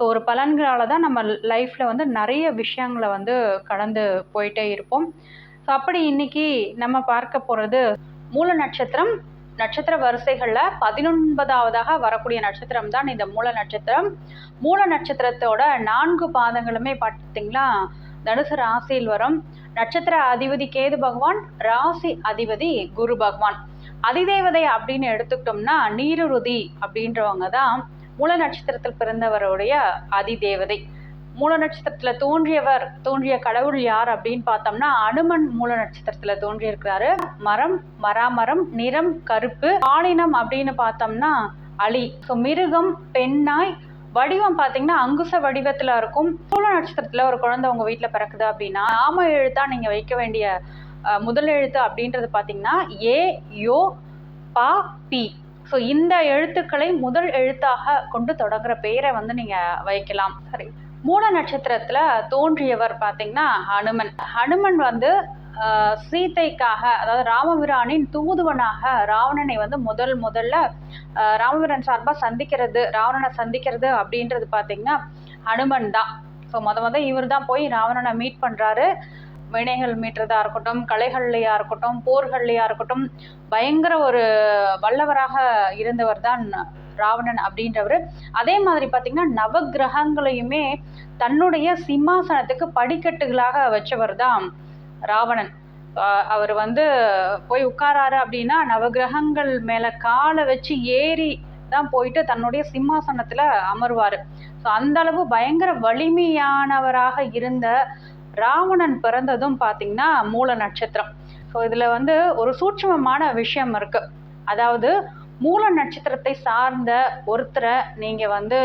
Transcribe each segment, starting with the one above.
So ஒரு பலன்களால் தான் நம்ம லைஃப்பில் வந்து நிறைய விஷயங்களை வந்து கடந்து போயிட்டே இருப்போம். ஸோ அப்படி இன்னைக்கு நம்ம பார்க்க போகிறது மூல நட்சத்திரம். நட்சத்திர வரிசைகளில் பதினொன்பதாவதாக வரக்கூடிய நட்சத்திரம் தான் இந்த மூல நட்சத்திரம். மூல நட்சத்திரத்தோட நான்கு பாதங்களுமே பார்த்திங்களா? தனுசு ராசியில் வரும். நட்சத்திர அதிபதி கேது பகவான் ராசி அதிபதி குரு பகவான். அதிதேவதை அப்படின்னு எடுத்துக்கிட்டோம்னா நீருருதி அப்படின்றவங்க தான் மூல நட்சத்திரத்தில் பிறந்தவருடைய அதிதேவதை. மூல நட்சத்திரத்துல தோன்றியவர் தோன்றிய கடவுள் யார் அப்படின்னு பார்த்தோம்னா அனுமன் மூல நட்சத்திரத்துல தோன்றியிருக்கிறாரு. மரம் மராமரம் நிறம் கருப்பு பாலினம் அப்படின்னு பார்த்தோம்னா அலி. ஸோ மிருகம் பெண்ணாய் வடிவம் பார்த்தீங்கன்னா அங்குச வடிவத்தில் இருக்கும். மூல நட்சத்திரத்தில் ஒரு குழந்தை உங்கள் வீட்டில் பிறக்குது அப்படின்னா நாம எழுத்தா நீங்கள் வைக்க வேண்டிய முதல் எழுத்து அப்படின்றது பார்த்தீங்கன்னா ஏ யோ பா பி. ஸோ இந்த எழுத்துக்களை முதல் எழுத்தாக கொண்டு தொடங்குற பெயரை வந்து நீங்கள் வைக்கலாம். சரி. மூல நட்சத்திரத்தில் தோன்றியவர் பார்த்தீங்கன்னா ஹனுமன். ஹனுமன் வந்து சீதைக்காக அதாவது ராமபிரானின் தூதுவனாக ராவணனை வந்து முதல் முதல்ல ராமபிரான் சார்பாக சந்திக்கிறது ராவணனை சந்திக்கிறது அப்படின்றது பார்த்தீங்கன்னா ஹனுமன் தான். ஸோ மொதல் மொதல் இவர் தான் போய் ராவணனை மீட் பண்ணுறாரு வினைகள் மீட்டுறதா இருக்கட்டும் கலைகள்லையா இருக்கட்டும் போர்கள்லையா இருக்கட்டும் பயங்கர ஒரு வல்லவராக இருந்தவர் தான் ராவணன் அப்படின்றவர். அதே மாதிரி பார்த்தீங்கன்னா நவக்கிரகங்களையுமே தன்னுடைய சிம்மாசனத்துக்கு படிக்கட்டுகளாக வச்சவர் தான் ராவணன். அவர் வந்து போய் உட்காராரு அப்படின்னா நவக்கிரகங்கள் மேலே காலை வச்சு ஏறி தான் போயிட்டு தன்னுடைய சிம்மாசனத்தில் அமர்வார். ஸோ அந்த அளவு பயங்கர வலிமையானவராக இருந்த ராவணன் பிறந்ததும் பார்த்தீங்கன்னா மூல நட்சத்திரம். ஸோ இதில் வந்து ஒரு சூட்சமமான விஷயம் இருக்குது அதாவது மூல நட்சத்திரத்தை சார்ந்த ஒருத்தரை நீங்கள் வந்து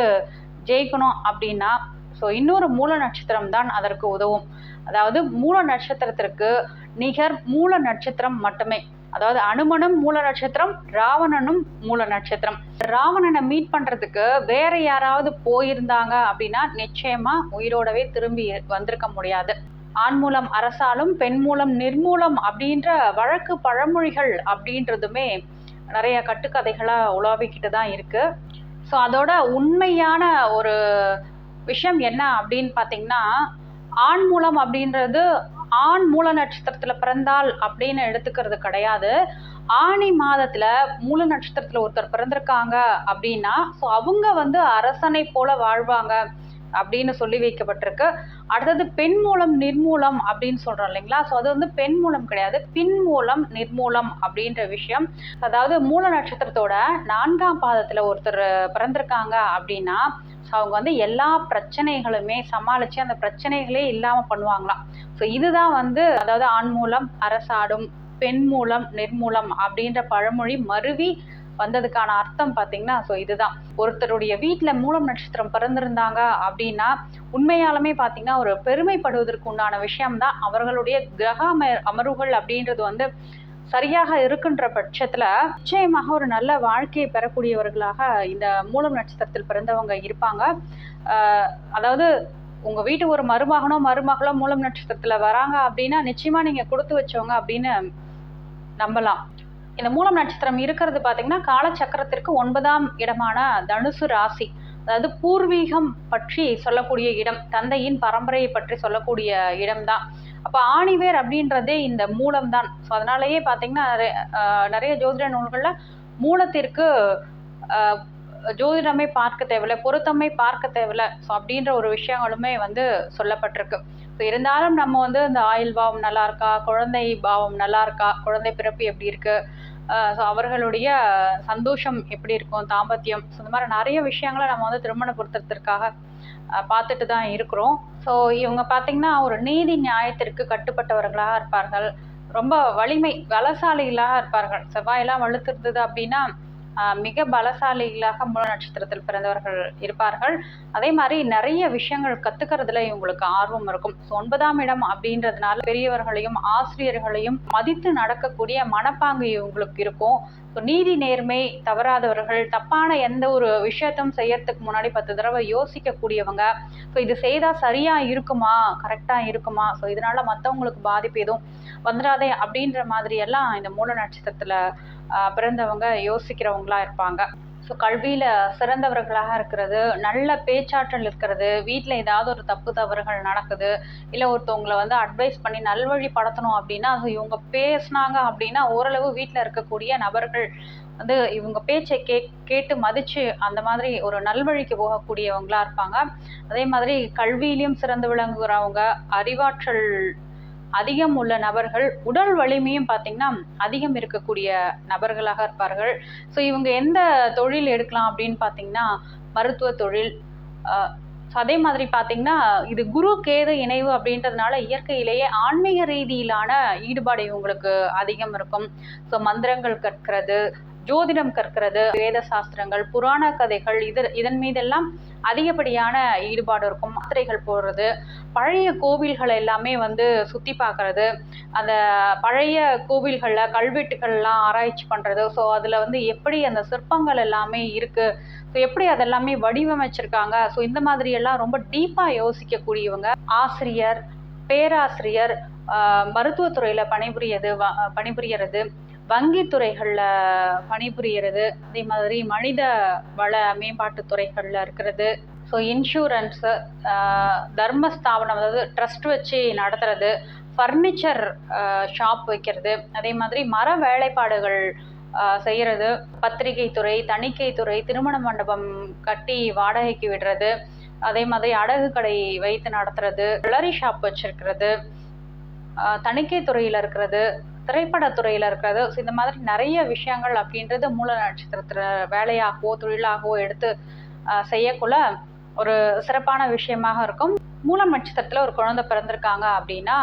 ஜெயிக்கணும் அப்படின்னா ஸோ இன்னொரு மூல நட்சத்திரம் தான் அதற்கு உதவும். அதாவது மூல நட்சத்திரத்திற்கு நிகர் மூல நட்சத்திரம் மட்டுமே. அதாவது அனுமனும் மூல நட்சத்திரம் ராவணனும் மூல நட்சத்திரம். ராவணனை மீட் பண்றதுக்கு வேற யாராவது போயிருந்தாங்க அப்படின்னா நிச்சயமா உயிரோடவே திரும்பி வந்திருக்க முடியாது. ஆண் மூலம் அரசாலும் பெண் மூலம் நிர்மூலம் அப்படின்ற வழக்கு பழமொழிகள் அப்படின்றதுமே நிறைய கட்டுக்கதைகளா உலாவிக்கிட்டு தான் இருக்கு. ஸோ அதோட உண்மையான ஒரு விஷயம் என்ன அப்படின்னு பார்த்தீங்கன்னா ஆண் மூலம் அப்படின்றது ஆண் மூல நட்சத்திரத்தில் பிறந்தால் அப்படின்னு எடுத்துக்கிறது கிடையாது. ஆணி மாதத்தில் மூல நட்சத்திரத்தில் ஒருத்தர் பிறந்திருக்காங்க அப்படின்னா ஸோ அவங்க வந்து அரசனை போல வாழ்வாங்க. அப்படின்னு சொல்லி வைக்கப்பட்டிருக்கு. அடுத்தது பெண் மூலம் நிர்மூலம் அப்படின்னு சொல்கிறோம் இல்லைங்களா? ஸோ அது வந்து பெண் மூலம் கிடையாது. பின் மூலம் நிர்மூலம் அப்படின்ற விஷயம். அதாவது மூல நட்சத்திரத்தோட நான்காம் பாதத்தில் ஒருத்தர் பிறந்திருக்காங்க அப்படின்னா ஸோ அவங்க வந்து எல்லா பிரச்சனைகளுமே சமாளித்து அந்த பிரச்சனைகளே இல்லாமல் பண்ணுவாங்களாம். ஸோ இதுதான் வந்து அதாவது ஆண் மூலம் அரசாடும் பெண் மூலம் நிர்மூலம் அப்படின்ற பழமொழி மருவி வந்ததுக்கான அர்த்தம் பார்த்தீங்கன்னா ஸோ இதுதான். ஒருத்தருடைய வீட்டில் மூலம் நட்சத்திரம் பிறந்திருந்தாங்க அப்படின்னா உண்மையாலுமே பார்த்தீங்கன்னா ஒரு பெருமைப்படுவதற்கு உண்டான விஷயம்தான் அவர்களுடைய கிரக அம அமர்வுகள் அப்படின்றது வந்து சரியாக இருக்கின்ற பட்சத்தில் நிச்சயமாக ஒரு நல்ல வாழ்க்கையை பெறக்கூடியவர்களாக இந்த மூலம் நட்சத்திரத்தில் பிறந்தவங்க இருப்பாங்க. அதாவது உங்கள் வீட்டு ஒரு மருமகனோ மருமகளோ மூலம் நட்சத்திரத்தில் வராங்க அப்படின்னா நிச்சயமாக நீங்கள் கொடுத்து வச்சவங்க அப்படின்னு நம்பலாம். இந்த மூலம் நட்சத்திரம் இருக்கிறது பார்த்தீங்கன்னா காலச்சக்கரத்திற்கு ஒன்பதாம் இடமான தனுசு ராசி. அதாவது பூர்வீகம் பற்றி சொல்லக்கூடிய இடம் தந்தையின் பரம்பரையை பற்றி சொல்லக்கூடிய இடம்தான். அப்போ ஆணிவேர் அப்படின்றதே இந்த மூலம் தான் ஸோ அதனாலேயே பார்த்தீங்கன்னா நிறைய நிறைய ஜோதிட நூல்களில் மூலத்திற்கு ஜோதிடமே பார்க்க தேவையில்லை பொருத்தமே பார்க்க தேவையில்ல. ஸோ அப்படின்ற ஒரு விஷயங்களுமே வந்து சொல்லப்பட்டிருக்கு. ஸோ இருந்தாலும் நம்ம வந்து இந்த ஆயுள் பாவம் நல்லா இருக்கா? குழந்தை பாவம் நல்லா இருக்கா? குழந்தை பிறப்பு எப்படி இருக்கு? ஸோ அவர்களுடைய சந்தோஷம் எப்படி இருக்கும்? தாம்பத்தியம். ஸோ இந்த மாதிரி நிறைய விஷயங்களை நம்ம வந்து திருமண பொருத்தத்திற்காக பார்த்துட்டு தான் இருக்கிறோம். ஸோ இவங்க பார்த்தீங்கன்னா ஒரு நீதி நியாயத்திற்கு கட்டுப்பட்டவர்களாக இருப்பார்கள். ரொம்ப வலிமை பலசாலிகளாக இருப்பார்கள். செவ்வாயெல்லாம் வலுத்துருந்தது அப்படின்னா மிக பலசாலிகளாக மூல நட்சத்திரத்தில் பிறந்தவர்கள் இருப்பார்கள். அதே மாதிரி நிறைய விஷயங்கள் கத்துக்கிறதுல இவங்களுக்கு ஆர்வம் இருக்கும். ஸோ ஒன்பதாம் இடம் அப்படின்றதுனால பெரியவர்களையும் ஆசிரியர்களையும் மதித்து நடக்கக்கூடிய மனப்பாங்கு இவங்களுக்கு இருக்கும். ஸோ நீதி நேர்மை தவறாதவர்கள் தப்பான எந்த ஒரு விஷயத்தையும் செய்யறதுக்கு முன்னாடி பத்து தடவை யோசிக்கக்கூடியவங்க. ஸோ இது செய்தால் சரியாக இருக்குமா? கரெக்டாக இருக்குமா? ஸோ இதனால மற்றவங்களுக்கு பாதிப்பு எதுவும் வந்துடாதே அப்படின்ற மாதிரி எல்லாம் இந்த மூல நட்சத்திரத்தில் பிறந்தவங்க யோசிக்கிறவங்களா இருப்பாங்க. ஸோ கல்வியில் சிறந்தவர்களாக இருக்கிறது நல்ல பேச்சாற்றல் இருக்கிறது வீட்டில் ஏதாவது ஒரு தப்பு தவறுகள் நடக்குது இல்லை ஒருத்தவங்களை வந்து அட்வைஸ் பண்ணி நல்வழி படுத்தணும் அப்படின்னா அது இவங்க பேசுனாங்க அப்படின்னா ஓரளவு வீட்டில் இருக்கக்கூடிய நபர்கள் வந்து இவங்க பேச்சை கே கேட்டு மதித்து அந்த மாதிரி ஒரு நல்வழிக்கு போகக்கூடியவங்களாக இருப்பாங்க. அதே மாதிரி கல்வியிலையும் சிறந்து விளங்குகிறவங்க அறிவாற்றல் அதிகம் உள்ள நபர்கள் உடல் வலிமையும் பார்த்திங்கன்னா அதிகம் இருக்கக்கூடிய நபர்களாக இருப்பார்கள். ஸோ இவங்க எந்த தொழில் எடுக்கலாம் அப்படின்னு பார்த்தீங்கன்னா மருத்துவ தொழில். ஸோ அதே மாதிரி பார்த்தீங்கன்னா இது குரு கேது இணைவு அப்படின்றதுனால இயற்கையிலேயே ஆன்மீக ரீதியிலான ஈடுபாடு இவங்களுக்கு அதிகம் இருக்கும். ஸோ மந்திரங்கள் கற்கிறது ஜோதிடம் கற்கிறது வேத சாஸ்திரங்கள் புராண கதைகள் இது இதன் மீதெல்லாம் அதிகப்படியான ஈடுபாடு இருக்கும். மாத்திரைகள் போடுறது பழைய கோவில்கள் எல்லாமே வந்து சுற்றி பார்க்கறது அந்த பழைய கோவில்களில் கல்வெட்டுகள்லாம் ஆராய்ச்சி பண்ணுறது ஸோ அதில் வந்து எப்படி அந்த சிற்பங்கள் எல்லாமே இருக்குது ஸோ எப்படி அதெல்லாமே வடிவமைச்சிருக்காங்க? ஸோ இந்த மாதிரியெல்லாம் ரொம்ப டீப்பாக யோசிக்கக்கூடியவங்க ஆசிரியர் பேராசிரியர் மருத்துவத்துறையில் பணிபுரியது பணிபுரியறது. வங்கித்துறைகளில் பணிபுரியறது அதே மாதிரி மனித வள மேம்பாட்டு துறைகளில் இருக்கிறது. ஸோ இன்சூரன்ஸு தர்மஸ்தாபனம் அதாவது ட்ரஸ்ட் வச்சு நடத்துறது ஃபர்னிச்சர் ஷாப் வைக்கிறது அதே மாதிரி மர வேலைப்பாடுகள் செய்கிறது பத்திரிகை துறை தணிக்கை துறை திருமண மண்டபம் கட்டி வாடகைக்கு விடுறது அதே மாதிரி அடகு கடை வைத்து நடத்துறது ஜுவல்லரி ஷாப் வச்சிருக்கிறது தணிக்கை துறையில் இருக்கிறது திரைப்படத்துறையில் இருக்கிறது. ஸோ இந்த மாதிரி நிறைய விஷயங்கள் அப்படின்றது மூல நட்சத்திரத்தில் வேலையாகவோ தொழிலாகவோ எடுத்து செய்யக்குள்ள ஒரு சிறப்பான விஷயமாக இருக்கும். மூலம் நட்சத்திரத்தில் ஒரு குழந்தை பிறந்திருக்காங்க அப்படின்னா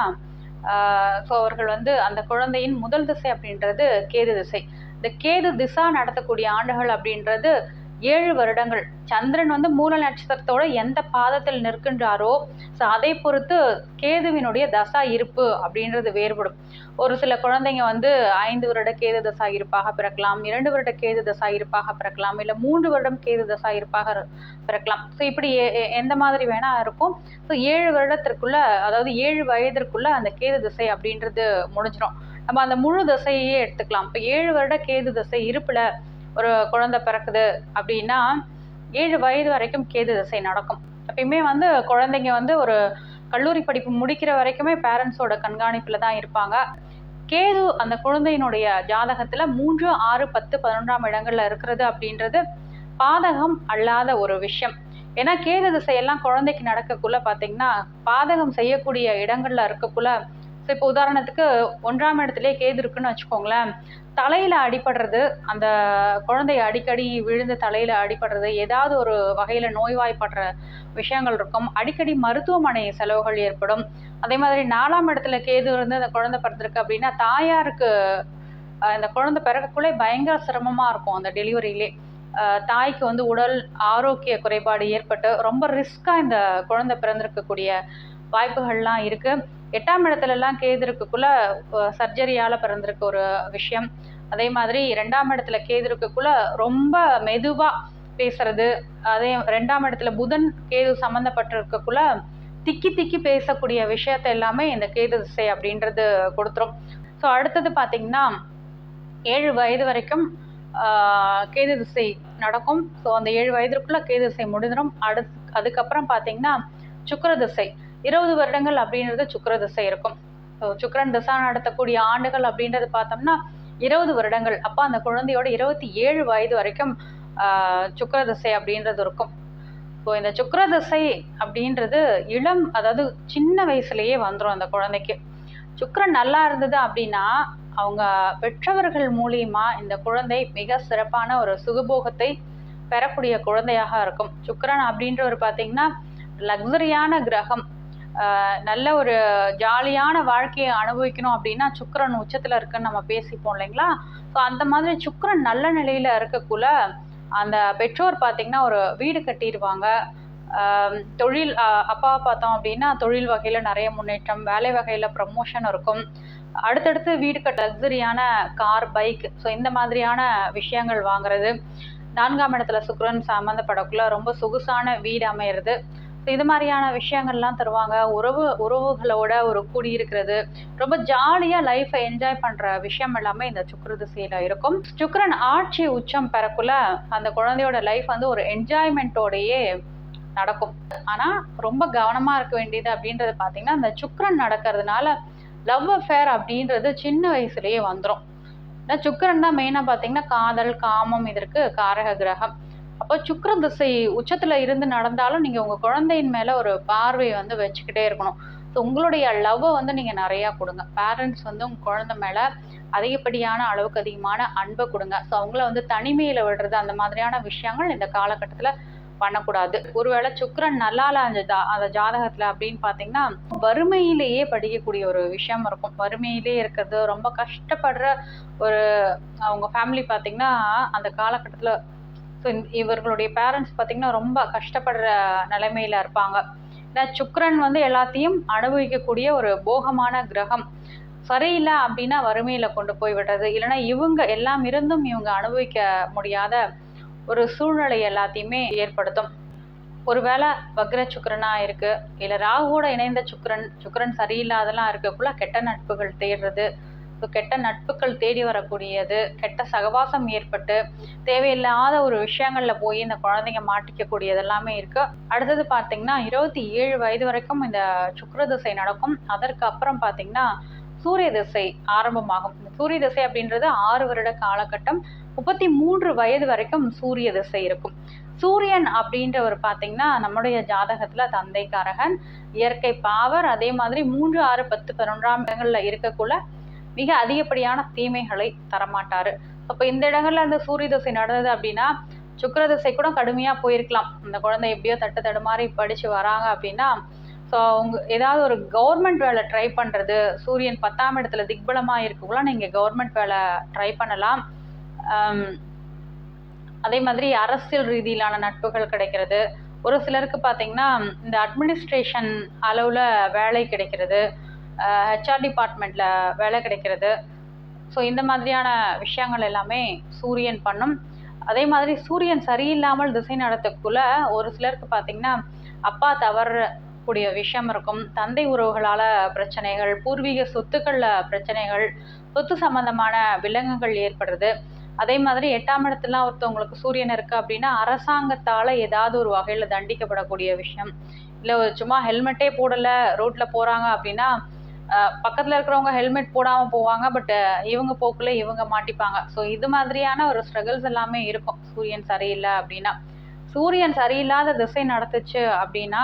ஸோ அவர்கள் வந்து அந்த குழந்தையின் முதல் திசை அப்படின்றது கேது திசை. இந்த கேது திசா நடத்தக்கூடிய ஆண்டுகள் அப்படின்றது ஏழு வருடங்கள். சந்திரன் வந்து மூல நட்சத்திரத்தோட எந்த பாதத்தில் நிற்கின்றாரோ ஸோ அதை பொறுத்து கேதுவினுடைய தசா இருப்பு அப்படின்றது வேறுபடும். ஒரு சில குழந்தைங்க வந்து ஐந்து வருட கேது தசா இருப்பாக பிறக்கலாம் இரண்டு வருட கேது தசா இருப்பாக பிறக்கலாம் இல்லை மூன்று வருடம் கேது தசா இருப்பாக பிறக்கலாம். ஸோ இப்படி எ- எந்த மாதிரி வேணா இருக்கும். ஸோ ஏழு வருடத்திற்குள்ள அதாவது ஏழு வயதிற்குள்ள அந்த கேது திசை அப்படின்றது முடிஞ்சிடும் நம்ம அந்த முழு தசையே எடுத்துக்கலாம். இப்போ ஏழு வருட கேது தசை இருப்பில் ஒரு குழந்தை பிறக்குது அப்படின்னா ஏழு வயது வரைக்கும் கேது திசை நடக்கும். எப்பயுமே வந்து குழந்தைங்க வந்து ஒரு கல்லூரி படிப்பு முடிக்கிற வரைக்குமே பேரண்ட்ஸோட கண்காணிப்பில் தான் இருப்பாங்க. கேது அந்த குழந்தையினுடைய ஜாதகத்தில் மூன்று ஆறு பத்து பதினொன்றாம் இடங்களில் இருக்கிறது அப்படின்றது பாதகம் அல்லாத ஒரு விஷயம். ஏன்னா கேது திசையெல்லாம் குழந்தைக்கு நடக்கக்குள்ள பார்த்தீங்கன்னா பாதகம் செய்யக்கூடிய இடங்களில் இருக்கக்குள்ள இப்போ உதாரணத்துக்கு ஒன்றாம் இடத்துலயே கேது இருக்குன்னு வச்சுக்கோங்களேன். தலையில அடிபடுறது அந்த குழந்தை அடிக்கடி விழுந்து தலையில அடிபடுறது ஏதாவது ஒரு வகையில நோய்வாய்ப்படுற விஷயங்கள் இருக்கும். அடிக்கடி மருத்துவமனை செலவுகள் ஏற்படும். அதே மாதிரி நாலாம் இடத்துல கேது இருந்து அந்த குழந்தை பிறந்திருக்கு அப்படின்னா தாயாருக்கு அந்த குழந்தை பிறக்கக்குள்ளே பயங்கர சிரமமா இருக்கும் அந்த டெலிவரியிலே. தாய்க்கு வந்து உடல் ஆரோக்கிய குறைபாடு ஏற்பட்டு ரொம்ப ரிஸ்க்காக இந்த குழந்தை பிறந்திருக்கக்கூடிய வாய்ப்புகள்லாம் இருக்குது எட்டாம் இடத்துலலாம் கேது இருக்கக்குள்ள சர்ஜரியால பிறந்திருக்க ஒரு விஷயம். அதே மாதிரி ரெண்டாம் இடத்துல கேது இருக்கக்குள்ள ரொம்ப மெதுவாக பேசுறது அதே ரெண்டாம் இடத்துல புதன் கேது சம்மந்தப்பட்டிருக்கக்குள்ள திக்கி திக்கி பேசக்கூடிய விஷயத்த எல்லாமே இந்த கேது திசை அப்படின்றது கொடுத்துரும். ஸோ அடுத்தது பார்த்தீங்கன்னா ஏழு வயது வரைக்கும் கேது திசை நடக்கும். ஸோ அந்த ஏழு வயதிற்குள்ளே கேது திசை முடிஞ்சிடும் அடுத் அதுக்கப்புறம் பார்த்தீங்கன்னா சுக்கர திசை. இருபது வருடங்கள் அப்படின்றது சுக்கிர திசை இருக்கும். ஸோ சுக்கிரன் திசா நடத்தக்கூடிய ஆண்டுகள் அப்படின்றது பார்த்தோம்னா இருபது வருடங்கள். அப்போ அந்த குழந்தையோட இருபத்தி ஏழு வயது வரைக்கும் சுக்கர சுக்கிர திசை அப்படின்றது இருக்கும். ஸோ இந்த சுக்கர திசை அப்படின்றது இளம் அதாவது சின்ன வயசுலேயே வந்துடும் அந்த குழந்தைக்கு. சுக்கரன் நல்லா இருந்தது அப்படின்னா அவங்க பெற்றவர்கள் மூலியமா இந்த குழந்தை மிக சிறப்பான ஒரு சுகபோகத்தை பெறக்கூடிய குழந்தையாக இருக்கும். சுக்கரன் அப்படின்றவர் பார்த்தீங்கன்னா லக்ஸரியான கிரகம். நல்ல ஒரு ஜாலியான வாழ்க்கையை அனுபவிக்கணும் அப்படின்னா சுக்கிரன் உச்சத்தில் இருக்குன்னு நம்ம பேசிப்போம் இல்லைங்களா? ஸோ அந்த மாதிரி சுக்கரன் நல்ல நிலையில் இருக்கக்குள்ள அந்த பெற்றோர் பார்த்தீங்கன்னா ஒரு வீடு கட்டிடுவாங்க தொழில் அப்பா பார்த்தோம் அப்படின்னா தொழில் வகையில் நிறைய முன்னேற்றம் வேலை வகையில் ப்ரமோஷன் இருக்கும். அடுத்தடுத்து வீடு கட்ட லக்ஸரியான கார் பைக் ஸோ இந்த மாதிரியான விஷயங்கள் வாங்குறது. நான்காம் இடத்துல சுக்கரன் சம்மந்தப்படக்குள்ள ரொம்ப சொகுசான வீடு அமையிறது. இது மாதிரியான விஷயங்கள்லாம் தருவாங்க. உறவு உறவுகளோட ஒரு கூடியிருக்கிறது. ரொம்ப ஜாலியாக லைஃப்பை என்ஜாய் பண்ணுற விஷயம் எல்லாமே இந்த சுக்ரதிசையில் இருக்கும். சுக்ரன் ஆட்சி உச்சம் பெறக்குள்ள அந்த குழந்தையோட லைஃப் வந்து ஒரு என்ஜாய்மெண்ட்டோடையே நடக்கும். ஆனால் ரொம்ப கவனமாக இருக்க வேண்டியது அப்படின்றது பார்த்தீங்கன்னா அந்த சுக்ரன் நடக்கிறதுனால லவ் அஃபேர் அப்படின்றது சின்ன வயசுலேயே வந்துடும் ஏன்னா தான் மெயினாக பார்த்தீங்கன்னா காதல் காமம் இதற்கு காரக கிரகம். அப்போ சுக்கர திசை உச்சத்தில் இருந்து நடந்தாலும் நீங்கள் உங்கள் குழந்தையின் மேலே ஒரு பார்வையை வந்து வச்சுக்கிட்டே இருக்கணும். ஸோ உங்களுடைய லவ்வை வந்து நீங்கள் நிறையா கொடுங்க. பேரண்ட்ஸ் வந்து உங்கள் குழந்தை மேலே அதிகப்படியான அளவுக்கு அதிகமான அன்பை கொடுங்க. ஸோ அவங்கள வந்து தனிமையில் விடுறது அந்த மாதிரியான விஷயங்கள் இந்த காலகட்டத்தில் பண்ணக்கூடாது. ஒருவேளை சுக்கரன் நல்லால அந்த ஜா அந்த ஜாதகத்தில் அப்படின்னு பார்த்தீங்கன்னா வறுமையிலேயே படிக்கக்கூடிய ஒரு விஷயம் இருக்கும். வறுமையிலே இருக்கிறது ரொம்ப கஷ்டப்படுற ஒரு அவங்க ஃபேமிலி பார்த்தீங்கன்னா அந்த காலகட்டத்தில் ஸோ இவர்களுடைய பேரண்ட்ஸ் பார்த்திங்கன்னா ரொம்ப கஷ்டப்படுற நிலைமையில் இருப்பாங்க. ஏன்னா சுக்ரன் வந்து எல்லாத்தையும் அனுபவிக்கக்கூடிய ஒரு போகமான கிரகம். சரியில்லை அப்படின்னா வறுமையில் கொண்டு போய் விடுறது. இல்லைன்னா இவங்க எல்லாம் இருந்தும் இவங்க அனுபவிக்க முடியாத ஒரு சூழ்நிலை எல்லாத்தையுமே ஏற்படுத்தும். ஒருவேளை வக்ர சுக்கரனாக இருக்குது இல்லை ராகுவோட இணைந்த சுக்கரன் சுக்கரன் சரியில்லாதெல்லாம் இருக்கக்குள்ள கெட்ட நட்புகள் தேடுறது நட்பு கெட்ட நட்புகள் தேடி வரக்கூடியது கெட்ட சகவாசம் ஏற்பட்டு தேவையில்லாத ஒரு விஷயங்களில் போய் இந்த குழந்தைங்க மாட்டிக்கக்கூடியது எல்லாமே இருக்குது அடுத்தது பார்த்தீங்கன்னா இருபத்தி ஏழு வயது வரைக்கும் இந்த சுக்கிர திசை நடக்கும். அதற்கு அப்புறம் பார்த்தீங்கன்னா சூரிய திசை ஆரம்பமாகும். இந்த சூரிய திசை அப்படின்றது ஆறு வருட காலகட்டம். முப்பத்தி மூன்று வயது வரைக்கும் சூரிய திசை இருக்கும். சூரியன் அப்படின்றவர் பார்த்தீங்கன்னா நம்முடைய ஜாதகத்தில் தந்தைக்காரகன் இயற்கை பாவர் அதே மாதிரி மூன்று ஆறு பத்து பதினொன்றாம் இடங்களில் இருக்கக்குள்ள மிக அதிகப்படியான தீமைகளை தரமாட்டார். அப்போ இந்த இடங்கள்ல அந்த சூரிய தசை நடந்தது அப்படின்னா சுக்கிர திசை கூட கடுமையாக போயிருக்கலாம். அந்த குழந்தை எப்படியோ தட்டு தடுமாறி படித்து வராங்க அப்படின்னா ஸோ அவங்க ஏதாவது ஒரு கவர்மெண்ட் வேலை ட்ரை பண்ணுறது சூரியன் பத்தாம் இடத்துல திக்பலமாக இருக்கக்குள்ள நீங்கள் கவர்மெண்ட் வேலை ட்ரை பண்ணலாம். அதே மாதிரி அரசியல் ரீதியிலான நட்புகள் கிடைக்கிறது. ஒரு சிலருக்கு பார்த்தீங்கன்னா இந்த அட்மினிஸ்ட்ரேஷன் அளவில் வேலை கிடைக்கிறது. ஹெச்ஆர் டிபார்ட்மெண்ட்டில் வேலை கிடைக்கிறது. ஸோ இந்த மாதிரியான விஷயங்கள் எல்லாமே சூரியன் பண்ணும். அதே மாதிரி சூரியன் சரியில்லாமல் திசை நடத்தக்குள்ள ஒரு சிலருக்கு பார்த்தீங்கன்னா அப்பா தவறக்கூடிய விஷயம் இருக்கும். தந்தை உறவுகளால் பிரச்சனைகள் பூர்வீக சொத்துக்களில் பிரச்சனைகள் சொத்து சம்பந்தமான விலங்குகள் ஏற்படுறது. அதே மாதிரி எட்டாம் இடத்துல ஒருத்தவங்களுக்கு சூரியன் இருக்குது அப்படின்னா அரசாங்கத்தால் ஏதாவது ஒரு வகையில் தண்டிக்கப்படக்கூடிய விஷயம். இல்லை சும்மா ஹெல்மெட்டே போடலை ரோட்டில் போகிறாங்க அப்படின்னா பக்கத்தில் இருக்கிறவங்க ஹெல்மெட் போடாமல் போவாங்க பட் இவங்க போக்கில் இவங்க மாட்டிப்பாங்க. ஸோ இது மாதிரியான ஒரு ஸ்ட்ரகிள்ஸ் எல்லாமே இருக்கும். சூரியன் சரியில்லை அப்படின்னா. சூரியன் சரியில்லாத திசை நடத்துச்சு அப்படின்னா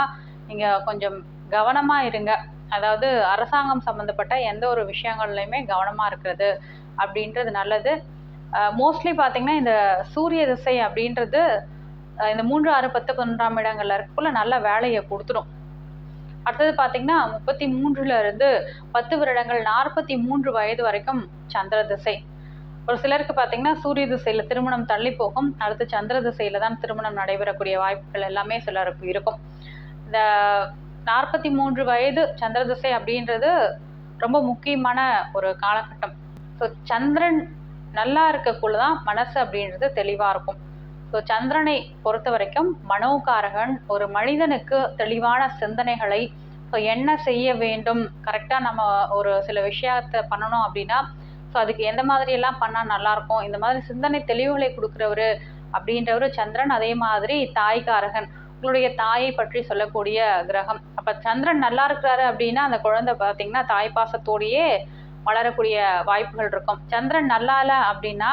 நீங்கள் கொஞ்சம் கவனமாக இருங்க. அதாவது அரசாங்கம் சம்மந்தப்பட்ட எந்த ஒரு விஷயங்கள்லையுமே கவனமாக இருக்கிறது அப்படின்றது நல்லது. மோஸ்ட்லி பார்த்தீங்கன்னா இந்த சூரிய திசை அப்படின்றது இந்த மூன்று ஆறு பத்து பன்னெண்டாம் இடங்களில் இருக்கக்குள்ள நல்ல வேலையை கொடுத்துரும். அடுத்தது பார்த்தீங்கன்னா முப்பத்தி மூன்றுல இருந்து பத்து வருடங்கள் நாற்பத்தி மூன்று வயது வரைக்கும் சந்திர திசை. ஒரு சிலருக்கு பார்த்தீங்கன்னா சூரிய திசையில் திருமணம் தள்ளி போகும். அடுத்து சந்திர திசையில தான் திருமணம் நடைபெறக்கூடிய வாய்ப்புகள் எல்லாமே சிலருக்கு இருக்கும். இந்த நாற்பத்தி மூன்று வயது சந்திர திசை அப்படின்றது ரொம்ப முக்கியமான ஒரு காலகட்டம். ஸோ சந்திரன் நல்லா இருக்கக்குள்ள தான் மனசு அப்படின்றது தெளிவாக இருக்கும். ஸோ சந்திரனை பொறுத்த வரைக்கும் மனோகாரகன் ஒரு மனிதனுக்கு தெளிவான சிந்தனைகளை ஸோ என்ன செய்ய வேண்டும்? கரெக்டாக நம்ம ஒரு சில விஷயத்தை பண்ணணும் அப்படின்னா ஸோ அதுக்கு எந்த மாதிரி எல்லாம் பண்ணால் நல்லாயிருக்கும்? இந்த மாதிரி சிந்தனை தெளிவுகளை கொடுக்குறவர் அப்படின்றவர் சந்திரன் அதே மாதிரி தாய்காரகன் உங்களுடைய தாயை பற்றி சொல்லக்கூடிய கிரகம். அப்போ சந்திரன் நல்லா இருக்கிறாரு அப்படின்னா அந்த குழந்தை பார்த்தீங்கன்னா தாய் பாசத்தோடையே வளரக்கூடிய வாய்ப்புகள் இருக்கும். சந்திரன் நல்லா இல்லை அப்படின்னா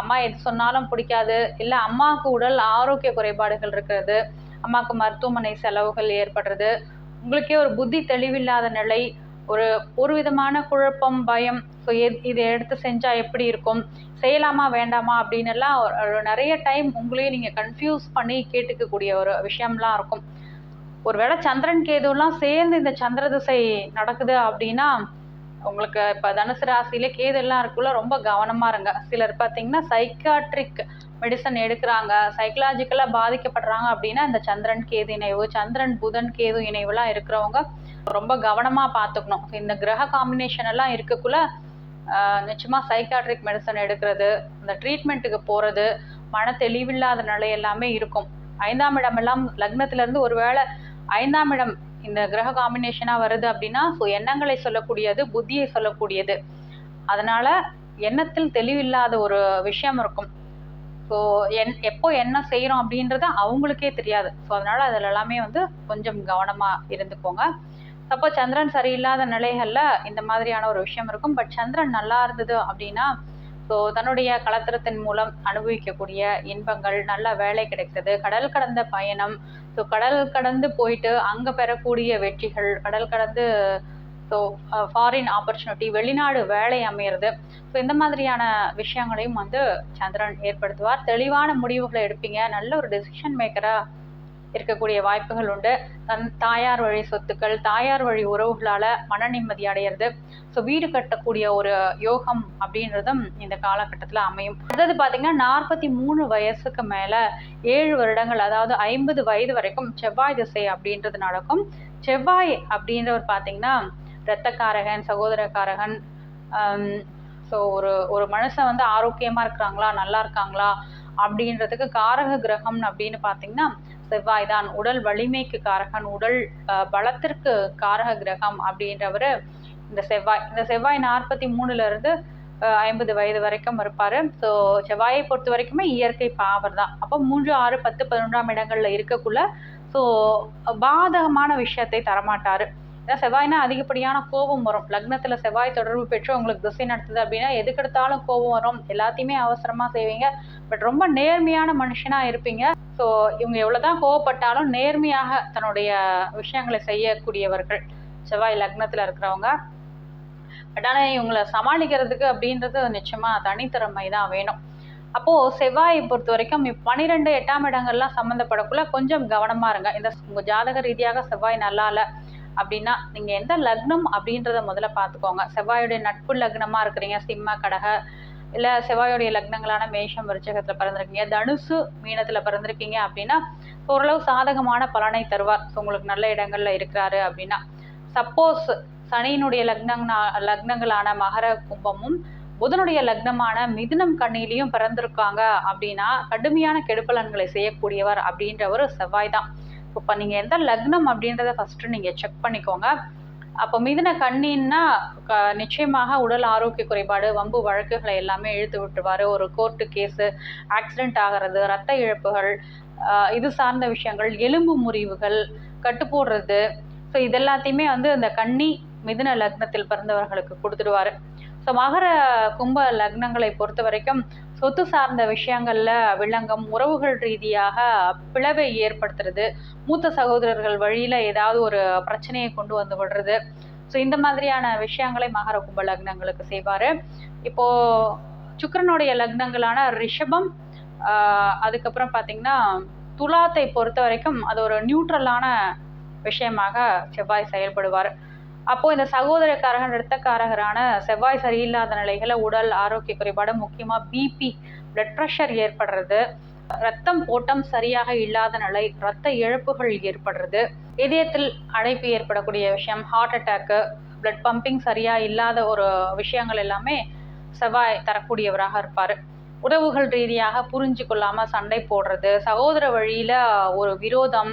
அம்மா எது சொன்னாலும் பிடிக்காது. இல்லை அம்மாவுக்கு உடல் ஆரோக்கிய குறைபாடுகள் இருக்கிறது. அம்மாவுக்கு மருத்துவமனை செலவுகள் ஏற்படுறது. உங்களுக்கே ஒரு புத்தி தெளிவில்லாத நிலை ஒரு ஒரு விதமான குழப்பம் பயம். ஸோ இதை எடுத்து செஞ்சால் எப்படி இருக்கும்? செய்யலாமா வேண்டாமா? அப்படின்னு எல்லாம் நிறைய டைம் உங்களையே நீங்கள் கன்ஃபியூஸ் பண்ணி கேட்டுக்கக்கூடிய ஒரு விஷயம்லாம் இருக்கும். ஒருவேளை சந்திரன் கேதுலாம் சேர்ந்து இந்த சந்திர திசை நடக்குது அப்படின்னா உங்களுக்கு இப்போ தனுசு ராசியில கேது எல்லாம் இருக்குள்ள ரொம்ப கவனமாக இருங்க. சிலர் பார்த்தீங்கன்னா சைக்காட்ரிக் மெடிசன் எடுக்கிறாங்க. சைக்கலாஜிக்கலாக பாதிக்கப்படுறாங்க அப்படின்னா இந்த சந்திரன் கேது இணைவு சந்திரன் புதன் கேது இணைவுலாம் இருக்கிறவங்க ரொம்ப கவனமாக பார்த்துக்கணும் இந்த கிரக காம்பினேஷன் எல்லாம் இருக்கக்குள்ள நிச்சயமாக சைக்காட்ரிக் மெடிசன் எடுக்கிறது இந்த ட்ரீட்மெண்ட்டுக்கு போகிறது மன தெளிவில்லாத நிலை எல்லாமே இருக்கும். ஐந்தாம் இடம் எல்லாம் லக்னத்துல ஒருவேளை ஐந்தாம் இடம் இந்த கிரக காம்பினேஷனாக வருது அப்படின்னா ஸோ எண்ணங்களை சொல்லக்கூடியது புத்தியை சொல்லக்கூடியது. அதனால் எண்ணத்தில் தெளிவில்லாத ஒரு விஷயம் இருக்கும். ஸோ என் எப்போ என்ன செய்கிறோம் அப்படின்றது அவங்களுக்கே தெரியாது. ஸோ அதனால் அதில் எல்லாமே வந்து கொஞ்சம் கவனமாக இருந்துக்கோங்க. சப்போஸ் சந்திரன் சரியில்லாத நிலைகளில் இந்த மாதிரியான ஒரு விஷயம் இருக்கும். பட் சந்திரன் நல்லா இருந்தது அப்படின்னா ஸோ தன்னுடைய கலத்திரத்தின் மூலம் அனுபவிக்கக்கூடிய இன்பங்கள் நல்ல வேலை கிடைக்கிறது கடல் கடந்த பயணம். ஸோ கடல் கடந்து போயிட்டு அங்கே பெறக்கூடிய வெற்றிகள் கடல் கடந்து ஸோ ஃபாரின் ஆப்பர்ச்சுனிட்டி வெளிநாடு வேலை அமையிறது. ஸோ இந்த மாதிரியான விஷயங்களையும் வந்து சந்திரன் ஏற்படுத்துவார். தெளிவான முடிவுகளை எடுப்பீங்க. நல்ல ஒரு டெசிஷன் மேக்கராக இருக்கக்கூடிய வாய்ப்புகள் உண்டு. தன் தாயார் வழி சொத்துக்கள் தாயார் வழி உறவுகளால் மன நிம்மதி அடையிறது. ஸோ வீடு கட்டக்கூடிய ஒரு யோகம் அப்படின்றதும் இந்த காலகட்டத்தில் அமையும். அதாவது பார்த்தீங்கன்னா நாற்பத்தி மூணு வயசுக்கு மேலே ஏழு வருடங்கள் அதாவது ஐம்பது வயது வரைக்கும் செவ்வாய் திசை அப்படின்றது நடக்கும் செவ்வாய் அப்படின்றவர் பார்த்தீங்கன்னா இரத்தக்காரகன் சகோதரக்காரகன் ஸோ ஒரு ஒரு மனுஷன் வந்து ஆரோக்கியமாக இருக்கிறாங்களா நல்லா இருக்காங்களா அப்படின்றதுக்கு காரக கிரகம் அப்படின்னு பார்த்தீங்கன்னா செவ்வாய் தான் உடல் வலிமைக்கு காரகன் உடல் பலத்திற்கு காரக கிரகம் அப்படின்றவர் இந்த செவ்வாய். இந்த செவ்வாய் நாற்பத்தி மூணுலேருந்து ஐம்பது வயது வரைக்கும் இருப்பார். ஸோ செவ்வாயை பொறுத்த வரைக்குமே இயற்கை பாவர் தான் அப்போ மூன்று ஆறு பத்து பதினொன்றாம் இடங்களில் இருக்கக்குள்ள ஸோ பாதகமான விஷயத்தை தரமாட்டார். செவ்வாய்னா அதிகப்படியான கோபம் வரும். லக்னத்தில் செவ்வாய் தொடர்பு பெற்று உங்களுக்கு திசை நடத்துது அப்படின்னா எதுக்கெடுத்தாலும் கோபம் வரும். எல்லாத்தையுமே அவசரமாக செய்வீங்க. பட் ரொம்ப நேர்மையான மனுஷனாக இருப்பீங்க. ஸோ இவங்க எவ்வளோதான் கோவப்பட்டாலும் நேர்மையாக தன்னுடைய விஷயங்களை செய்யக்கூடியவர்கள். செவ்வாய் லக்னத்தில் இருக்கிறவங்க. பட் ஆனால் இவங்களை சமாளிக்கிறதுக்கு அப்படின்றது நிச்சயமாக தனித்திறமை தான் வேணும். அப்போது செவ்வாயை பொறுத்த வரைக்கும் பன்னிரெண்டு எட்டாம் இடங்கள்லாம் சம்மந்தப்படக்குள்ள கொஞ்சம் கவனமாக இருங்க. இந்த உங்கள் ஜாதக ரீதியாக செவ்வாய் நல்லா இல்லை. அப்படின்னா நீங்கள் எந்த லக்னம் அப்படின்றத முதல்ல பார்த்துக்கோங்க. செவ்வாயுடைய நட்பு லக்னமாக இருக்கிறீங்க சிம்ம கடக இல்லை செவ்வாயுடைய லக்னங்களான மேஷம் விருச்சகத்தில் பிறந்திருக்கீங்க தனுசு மீனத்தில் பிறந்திருக்கீங்க அப்படின்னா ஓரளவு சாதகமான பலனை தருவார். ஸோ உங்களுக்கு நல்ல இடங்கள்ல இருக்கிறாரு அப்படின்னா சப்போஸ் சனியினுடைய லக்னங்கனா லக்னங்களான மகர கும்பமும் புதனுடைய லக்னமான மிதுனம் கண்ணிலையும் பிறந்திருக்காங்க அப்படின்னா கடுமையான கெடுபலன்களை செய்யக்கூடியவர் அப்படின்றவர் செவ்வாய் தான். இப்போ நீங்கள் எந்த லக்னம் அப்படின்றத ஃபஸ்ட்டு நீங்கள் செக் பண்ணிக்கோங்க. அப்போ மிதின கண்ணின்னா க நிச்சயமாக உடல் ஆரோக்கிய குறைபாடு வம்பு வழக்குகளை எல்லாமே இழுத்து விட்டுருவார். ஒரு கோர்ட்டு கேஸு ஆக்சிடெண்ட் ஆகிறது ரத்த இழப்புகள் இது சார்ந்த விஷயங்கள் எலும்பு முறிவுகள் கட்டுப்போடுறது ஸோ இதெல்லாத்தையுமே வந்து இந்த கன்னி மிதுன லக்னத்தில் பிறந்தவர்களுக்கு கொடுத்துடுவாரு. ஸோ மகர கும்ப லக்னங்களை பொறுத்த வரைக்கும் சொத்து சார்ந்த விஷயங்கள்ல வில்லங்கம் உறவுகள் ரீதியாக பிளவை ஏற்படுத்துறது மூத்த சகோதரர்கள் வழியில ஏதாவது ஒரு பிரச்சனையை கொண்டு வந்து விடுறது. ஸோ இந்த மாதிரியான விஷயங்களை மகர கும்ப லக்னங்களுக்கு செய்வார். இப்போ சுக்கரனுடைய லக்னங்களான ரிஷபம் அதுக்கப்புறம் பார்த்தீங்கன்னா துலாத்தை பொறுத்த வரைக்கும் அது ஒரு நியூட்ரலான விஷயமாக செவ்வாய் செயல்படுவார். அப்போ இந்த சகோதரக்காரகன் இரத்தக்காரகரான செவ்வாய் சரியில்லாத நிலைகளை உடல் ஆரோக்கிய குறைபாடு முக்கியமாக பிபி பிளட் ப்ரெஷர் ஏற்படுறது. ரத்தம் ஓட்டம் சரியாக இல்லாத நிலை ரத்த இழப்புகள் ஏற்படுறது. இதயத்தில் அடைப்பு ஏற்படக்கூடிய விஷயம் ஹார்ட் அட்டாக்கு பிளட் பம்பிங் சரியாக இல்லாத ஒரு விஷயங்கள் எல்லாமே செவ்வாய் தரக்கூடியவராக இருப்பார். உறவுகள் ரீதியாக புரிஞ்சு கொள்ளாமல் சண்டை போடுறது சகோதர வழியில் ஒரு விரோதம்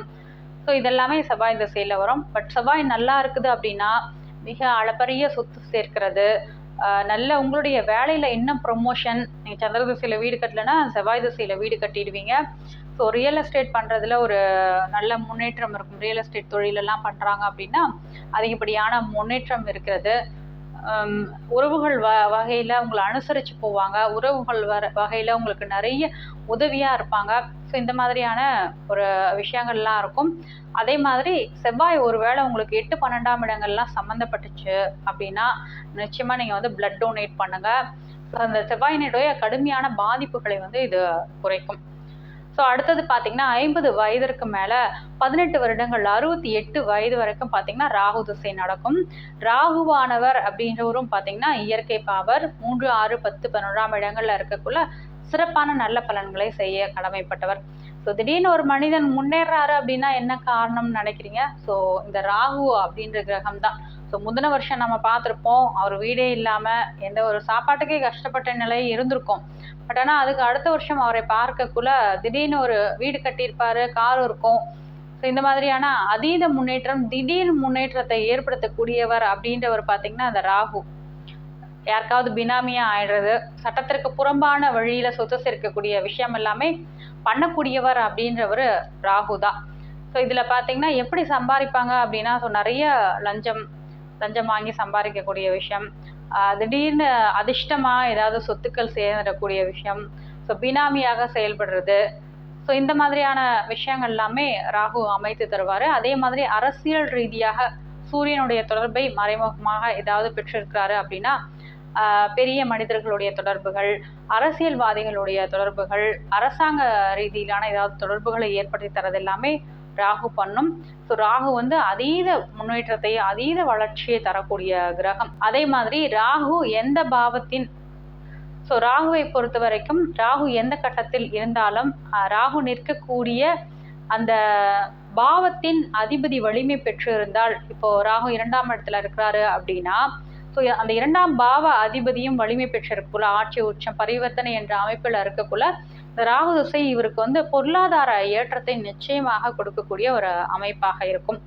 ஸோ இதெல்லாமே செவ்வாய் திசையில் வரும். பட் செவ்வாய் நல்லா இருக்குது அப்படின்னா மிக அளப்பரிய சொத்து சேர்க்கிறது. நல்ல உங்களுடைய வேலையில் என்ன ப்ரொமோஷன் நீங்கள் சந்திர திசையில் வீடு கட்டலைன்னா செவ்வாய் திசையில் வீடு கட்டிடுவீங்க. ஸோ ரியல் எஸ்டேட் பண்ணுறதுல ஒரு நல்ல முன்னேற்றம் இருக்கும். ரியல் எஸ்டேட் தொழிலெல்லாம் பண்ணுறாங்க அப்படின்னா அதிகப்படியான முன்னேற்றம் இருக்கிறது. உறவுகள் வ வகையில் உங்களை அனுசரித்து போவாங்க. உறவுகள் வர வகையில் உங்களுக்கு நிறைய உதவியாக இருப்பாங்க. ஸோ இந்த மாதிரியான ஒரு விஷயங்கள்லாம் இருக்கும். அதே மாதிரி செவ்வாய் ஒருவேளை உங்களுக்கு எட்டு பன்னெண்டாம் இடங்கள்லாம் சம்மந்தப்பட்டுச்சு அப்படின்னா நிச்சயமாக நீங்கள் வந்து பிளட் டொனேட் பண்ணுங்கள் அந்த செவ்வாயினுடைய கடுமையான பாதிப்புகளை வந்து இது குறைக்கும். ஸோ அடுத்தது பார்த்தீங்கன்னா ஐம்பது வயதிற்கு மேலே பதினெட்டு வருடங்கள் அறுபத்தி எட்டு வயது வரைக்கும் பார்த்தீங்கன்னா ராகு திசை நடக்கும். ராகுவானவர் அப்படின்றவரும் பார்த்தீங்கன்னா இயற்கை பாவர். மூன்று ஆறு பத்து பதினொன்றாம் இடங்களில் இருக்கக்குள்ள சிறப்பான நல்ல பலன்களை செய்ய கடமைப்பட்டவர். ஸோ திடீர்னு ஒரு மனிதன் முன்னேறாரு அப்படின்னா என்ன காரணம்னு நினைக்கிறீங்க? ஸோ இந்த ராகு அப்படின்ற கிரகம் தான் ஸோ முந்தின வருஷம் நம்ம பார்த்துருப்போம் அவர் வீடே இல்லாமல் எந்த ஒரு சாப்பாட்டுக்கே கஷ்டப்பட்ட நிலை இருந்திருக்கும். பட் ஆனால் அதுக்கு அடுத்த வருஷம் அவரை பார்க்கக்குள்ள திடீர்னு ஒரு வீடு கட்டியிருப்பார் கார் இருக்கும். ஸோ இந்த மாதிரியான அதீத முன்னேற்றம் திடீர் முன்னேற்றத்தை ஏற்படுத்தக்கூடியவர் அப்படின்றவர் பார்த்தீங்கன்னா அந்த ராகு. யாருக்காவது பினாமியாக ஆயிடுறது சட்டத்திற்கு புறம்பான வழியில் சொத்து சேர்க்கக்கூடிய விஷயம் எல்லாமே பண்ணக்கூடியவர் அப்படின்றவர் ராகு தான் ஸோ இதில் பார்த்தீங்கன்னா எப்படி சம்பாதிப்பாங்க அப்படின்னா ஸோ நிறைய லஞ்சம் லஞ்சம் வாங்கி சம்பாதிக்கக்கூடிய விஷயம். திடீர்னு அதிர்ஷ்டமாக ஏதாவது சொத்துக்கள் சேர்ந்துடக்கூடிய விஷயம். ஸோ பினாமியாக செயல்படுறது. ஸோ இந்த மாதிரியான விஷயங்கள் எல்லாமே ராகு அமைத்து தருவார். அதே மாதிரி அரசியல் ரீதியாக சூரியனுடைய தொடர்பை மறைமுகமாக ஏதாவது பெற்றிருக்கிறாரு அப்படின்னா பெரிய மனிதர்களுடைய தொடர்புகள் அரசியல்வாதிகளுடைய தொடர்புகள் அரசாங்க ரீதியிலான ஏதாவது தொடர்புகளை ஏற்படுத்தி தரது எல்லாமே ராகு பண்ணும். ஸோ ராகு வந்து அதீத முன்னேற்றத்தை அதீத வளர்ச்சியை தரக்கூடிய கிரகம். அதே மாதிரி ராகு எந்த பாவத்தின் ஸோ ராகுவை பொறுத்த வரைக்கும் ராகு எந்த கட்டத்தில் இருந்தாலும் ராகு நிற்கக்கூடிய அந்த பாவத்தின் அதிபதி வலிமை பெற்று இருந்தால் இப்போ ராகு இரண்டாம் இடத்துல இருக்கிறாரு அப்படின்னா ஸோ அந்த இரண்டாம் பாவ அதிபதியும் வலிமை பெற்றிருக்குள்ள ஆட்சி உச்சம் பரிவர்த்தனை என்ற அமைப்பில் இருக்கக்குள்ள இந்த ராகு திசை இவருக்கு வந்து பொருளாதார ஏற்றத்தை நிச்சயமாக கொடுக்கக்கூடிய ஒரு அமைப்பாக இருக்கும்.